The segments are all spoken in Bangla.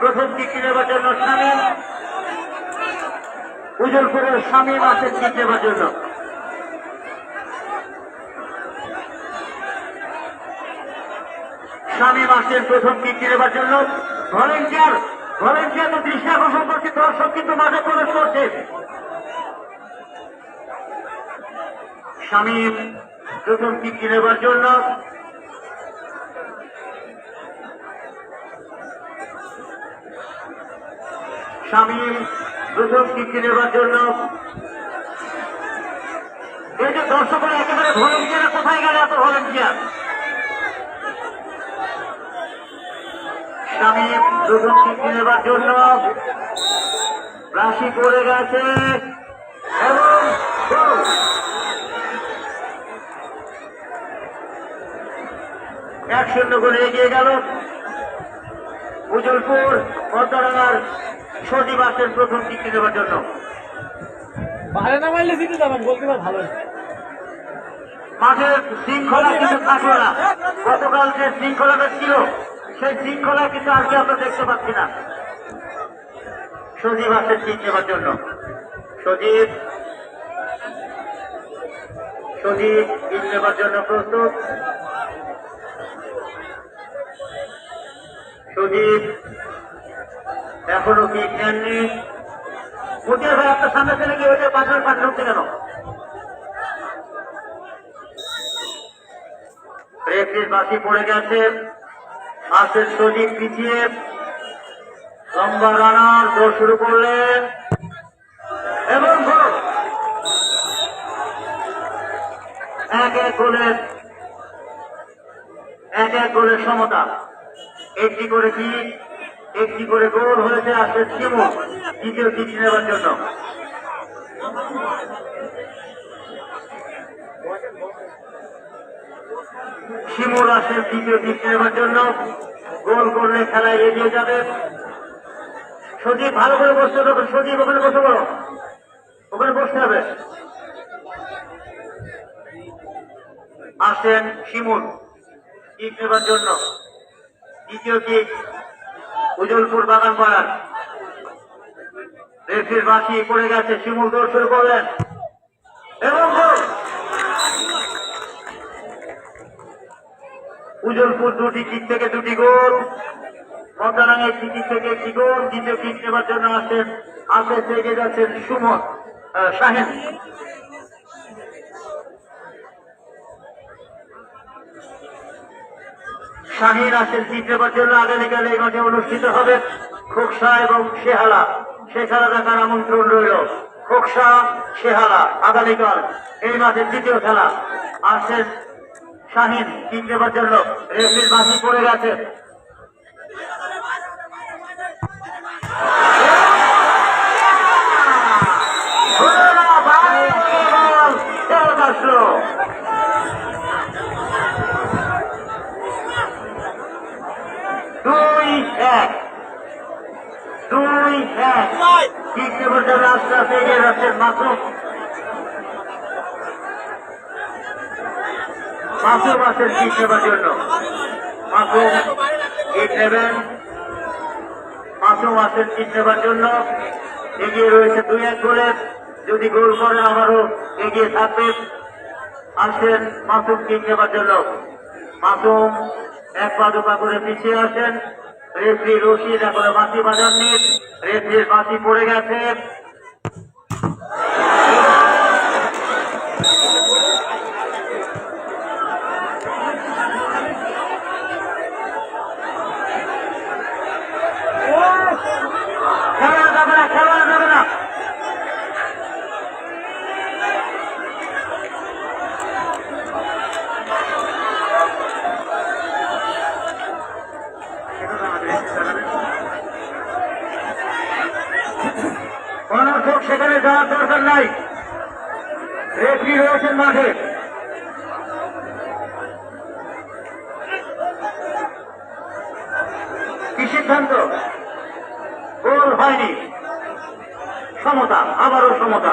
প্রথম কিক নেবার জন্য স্বামী। উজলপুরের স্বামী মাসের কিক নেবার জন্য। স্বামী মাসের প্রথম কিক নেবার জন্য ভলেন্টিয়ার ভলেন্টিয়ার তো দৃষ্টি আকর্ষণ করছে, দর্শক কিন্তু মাঝে প্রবেশ করছে। স্বামী প্রথম কিক নেবার জন্য স্বামী প্রথম নেবার জন্য। এই যে দর্শকের একেবারে ভলেন্টিয়ার কোথায় গেল এত স্বামী প্রথম কিক নেবার জন্য রাশি পড়ে গেছে। এবং এক শূন্য করে এগিয়ে গেল। উজলপুর মতরাঙার সজীবাসের প্রথম কিক নেবার জন্য। বাইরে না মারলে জিতে যাবেন গোলকিপার ভালো। মাঠের শৃঙ্খলা কিন্তু থাকল না। গতকাল যে শৃঙ্খলাটা ছিল সেই শৃঙ্খলা কিন্তু আজকে আমরা দেখতে পাচ্ছি না। সজীব আসে ঠিক নেবার জন্য। সজীব সজীব ঠিক নেবার জন্য প্রস্তুত। সজীব, এখনও কিক নেননি? মুদিয়া ভাই, আপনার সামনে থেকে ওই যে পাথরের পাশে ঢুকতে কেন? রেফরির বাসি পড়ে গেছে। আসের সজীব পিছিয়ে লম্বা রানার দৌড় শুরু করলেন এবং এক এক গোলের, এক এক গোলের সমতা। একটি করে কি একটি করে গোল হয়েছে আসের শিমু। দ্বিতীয় কিক নেবার জন্য। শিমুর আসে দ্বিতীয় কিক নেবার জন্য গোল করলে খেলায় এগিয়ে যাবে। সজীব, ভালো করে বসতে হবে সজীব, ওখানে বসে বলো। ওখানে বসতে হবে। আসেন শিমুল কিক নেবার জন্য। দ্বিতীয় কিক উজলপুর বাগান পাড়ার রেফির বাসি পড়ে গেছে। শিমুল দৌড় শুরু করলেন। এবং উজলপুর দুটি কিক থেকে দুটি গোল। মন্দারাং একটি কিক থেকে একটি গোল। দ্বিতীয় কিক নেবার জন্য আসেন আসে থেকে যাচ্ছেন সুমন শাহেন। শাহিন আসেন কিক নেবার জন্য। আগামীকাল এই মাঠে অনুষ্ঠিত হবে খোকসা এবং শেহালা। খেলা দেখার আমন্ত্রণ রইল। খোকসা, শেহালা, আগামীকাল এই মাঠের দ্বিতীয় খেলা। আসেন শাহিন কিক নেবার জন্য রেফরির বাসি পড়ে গেছে। দুই এক। দুই এক। জন্য আস্তে আস্তে এগিয়ে যাচ্ছেন মাসুম। মাসুম আছেন কিক নেবার জন্য? মাসুম কিক নেবেন মাসুম আছেন কিক নেবার জন্য এগিয়ে রয়েছে দুই এক গোলের যদি গোল করে আবারও এগিয়ে থাকবে, আসেন মাসুম কিক নেবার জন্য। মাসুম এক পা দুপা করে পিছিয়ে আসেন। রেফরি রশিদ এখনও বাঁশি বাজাননি। রেফরির বাঁশি পড়ে গেছে খেলা যাবে না খেলা যাবে না অনর্থক সেখানে যাওয়ার দরকার নাই রেফরি রয়েছেন মাঠে কি সিদ্ধান্ত গোল হয়নি। সমতা আবারও সমতা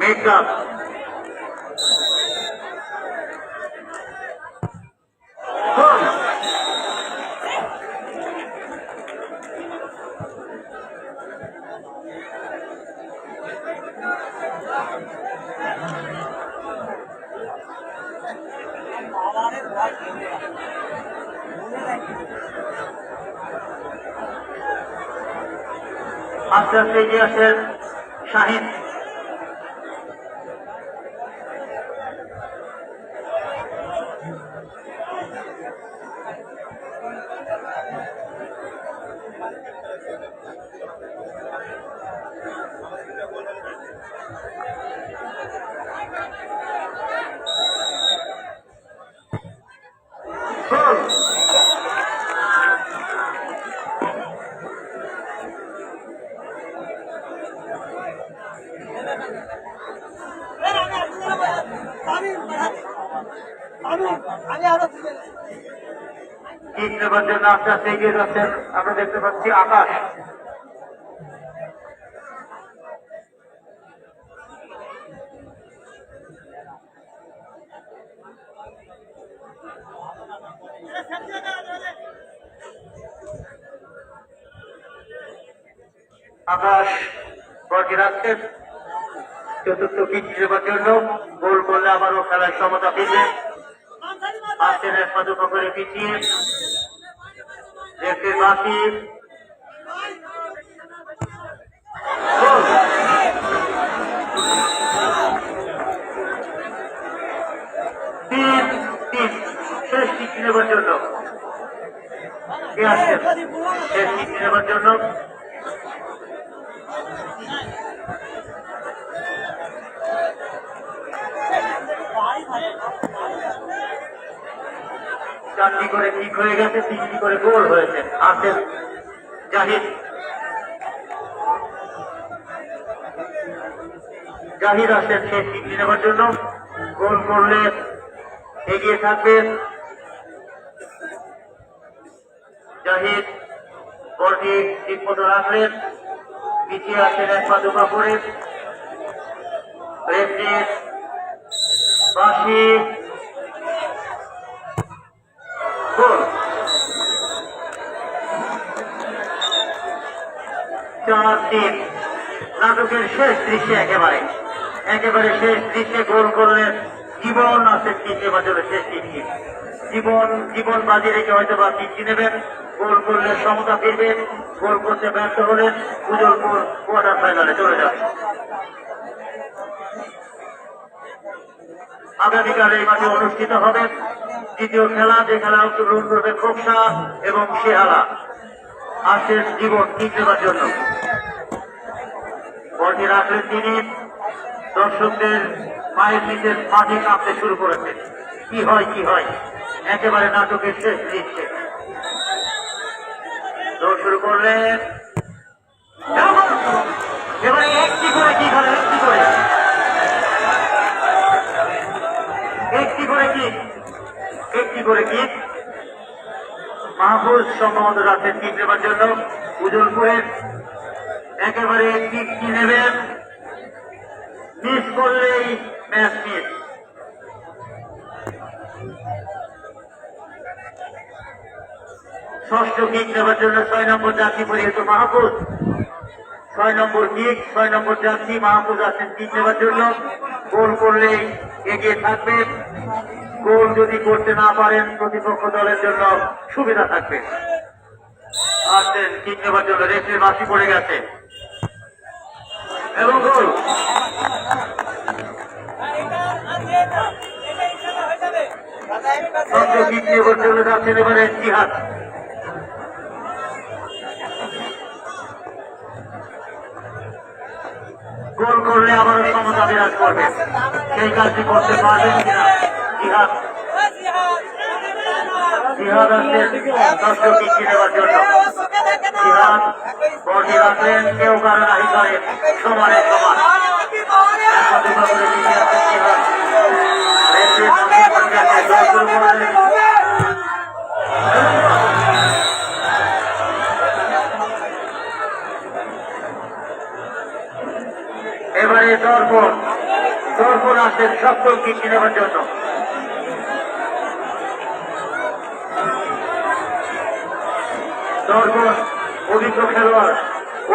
মেকআপ এগিয়ে আসেন শাহিদ গোল কিক নেবার জন্য আস্তে আস্তে এগিয়ে যাচ্ছেন আমরা দেখতে পাচ্ছি আকাশ। আকাশ বলটি রাখছেন চতুর্থ কিক নেবার জন্য গোল করলে আবারও খেলার সমতা ফিরবে। আসছেন এক পা করে পিছিয়ে গোল। তিন তিন। শেষ কিক নেবার জন্য। কে শেষ কিক নেবার জন্য। করে ঠিক হয়ে গেছে তিনটি করে গোল হয়েছে। আসেন জাহিদ। জাহিদ আসেন শেষ তিনটি নেবার জন্য গোল করলে এগিয়ে থাকবে। জাহিদ বলটি ঠিক মতো রাখলেন, পিছিয়ে আসেন এক পা দুপা করে। রেফরি বাসি চার নাটকের শেষ দৃশ্যে একেবারে। একেবারে শেষ দৃশ্যে গোল করলেন জীবন আছে তিনটে বাজারে শেষ তিনটি জীবন জীবন বাজি রেখে হয়তো বা তিনটি নেবেন, গোল করলে সমতা ফিরবেন গোল করতে ব্যর্থ হলেন উজলপুর কোয়ার্টার ফাইনালে চলে যাবে। আগামীকাল এই মাঠে অনুষ্ঠিত হবে দ্বিতীয় খেলা, যে খেলা অংশগ্রহণ করবে খোকসা এবং শেহালা। আসেন জীবন ঠিক জন্য। বলটি রাখলেন তিনি দর্শকদের পায়ের নিচে মাঠে কাঁপতে শুরু করেছে কি হয় কি হয়? একেবারে নাটকের শেষ দিচ্ছে দৌড় শুরু করলেন এবারে একটি করে কি করে, একটি করে? একটি করে কি? একটি করে কি? মাহফুজ সম্ভবত রাখছেন কিক নেবার জন্য উজলপুরের একেবারে কিক কি নেবেন? মিস করলেই ম্যাচ মিস ষষ্ঠ কিক নেবার জন্য ছয় নম্বর যাত্রী পরিহিত মাহফুজ। ছয় নম্বর কিক ছয় নম্বর যাত্রী মাহফুজ আছেন কিক নেবার জন্য। গোল করলেই এগিয়ে থাকবে গোল যদি করতে না পারেন প্রতিপক্ষ দলের জন্য সুবিধা থাকবে। আসছেন কিক নেবার জন্য রেফের বাসি পড়ে গেছে। এবং গোল। গোল করলে আবারও সমতা বিরাজ করবে। সেই কাজটি করতে পারবেন কিনা জিহাদ জিহাদ আসছেন দর্শক কিনে নেওয়ার জন্য জিহাদ বসে রাখলেন কেউ কারও রাহি করে, সমানে সমান। এবারে দর্পণ দর্পণ আসেন কিস্তি নেওয়ার জন্য দর্পণ অভিজ্ঞ খেলোয়াড়।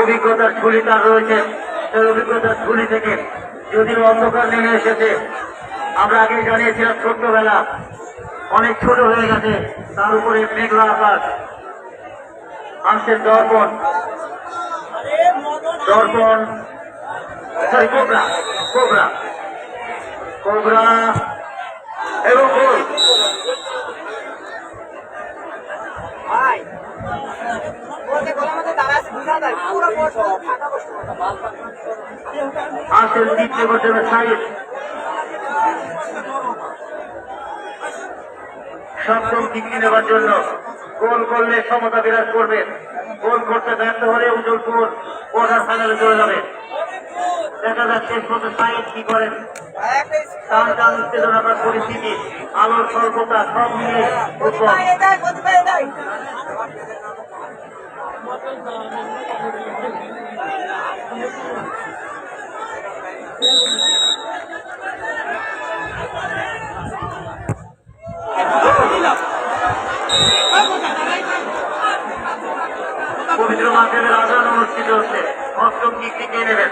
অভিজ্ঞতার ঝুলি তার রয়েছে। সেই অভিজ্ঞতার ঝুলি থেকে যদিও অন্ধকার নেমে এসেছে, আমরা আগে জানিয়েছিলাম ছোট্টবেলা অনেক ছোট হয়ে গেছে, তার উপরে মেঘলা আকাশ। আসছেন দর্পণ। দর্পণ। Sorry cobra cobra. কোবরা এবং ভাই ওকে গলার মধ্যে দাঁড়া আছে বুঝা যায় পুরো বসো ফাঁকা বসো আসেন, দ্বিতীয় করতে সাইড। সপ্তম কিস্তি নেবার জন্য গোল করলে সমতা বিরাজ করবে। গোল করতে ব্যর্থ হলে উজ্জ্বলপুর কোয়ার্টার ফাইনালে চলে যাবে। দেখা যাক শেষ সাইড কি করেন। পরিস্থিতি, আলোর স্বল্পতা সব নিয়ে পবিত্র মাধ্যমের আদান অনুষ্ঠিত হচ্ছে। অষ্টম কি কে নেবেন।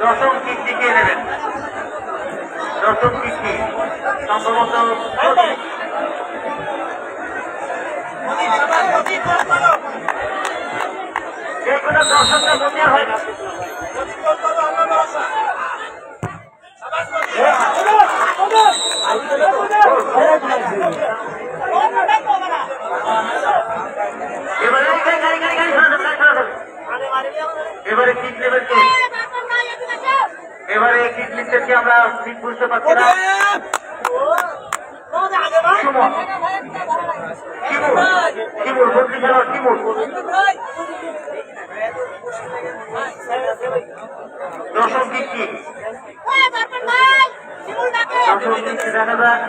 দশম কিস্তি কে নেবেন? দশম কিস্তি সম্ভবত যে কোনো দর্শকরা বন্যা হয় এবারে কিক নেবেন কে? এবারে কিক লিখতেছি আমরা ঠিক বুঝতে পারছি না? দশম কি? দেখা যাক।